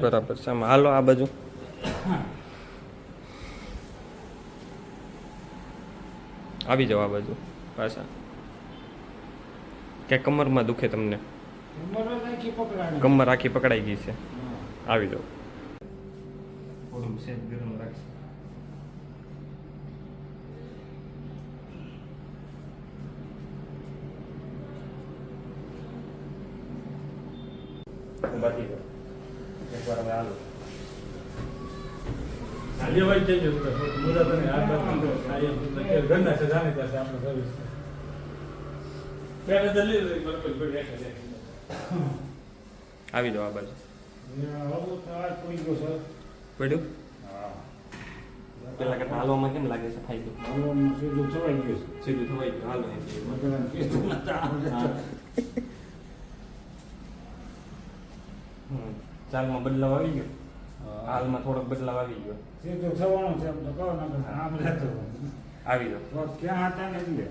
બરાબર છે હાલો આ બાજુ. આવી જાઓ આ બાજુ, પાછા. કે કમરમાં દુખે તમને. કમર આખી પકડાઈ ગઈ છે. આવી રાખશે બાકી એકવાર હવે હાલો આજે વાઈ થઈ તો મુદા તને આ છે જાણે ત્યાં છે આપણો સર્વિસ પેલા તો લઈ લઈ બરાબર આવી જાઓ આ બાજુ. ગયો પડ્યું? હા પેલા કરતા હાલવામાં કેમ લાગે છે ફાયદો? હાલવામાં સીધું થવાઈ ગયું છે સીધું થવાય ગયું હાલો. એથી. ચાલમાં બદલાવ આવી ગયો. હાલમાં થોડોક બદલાવ આવી ગયો. એ તો થવાનો છે એમ તો કહો ના આવી ગયો. તો ક્યાં હતા ને એટલે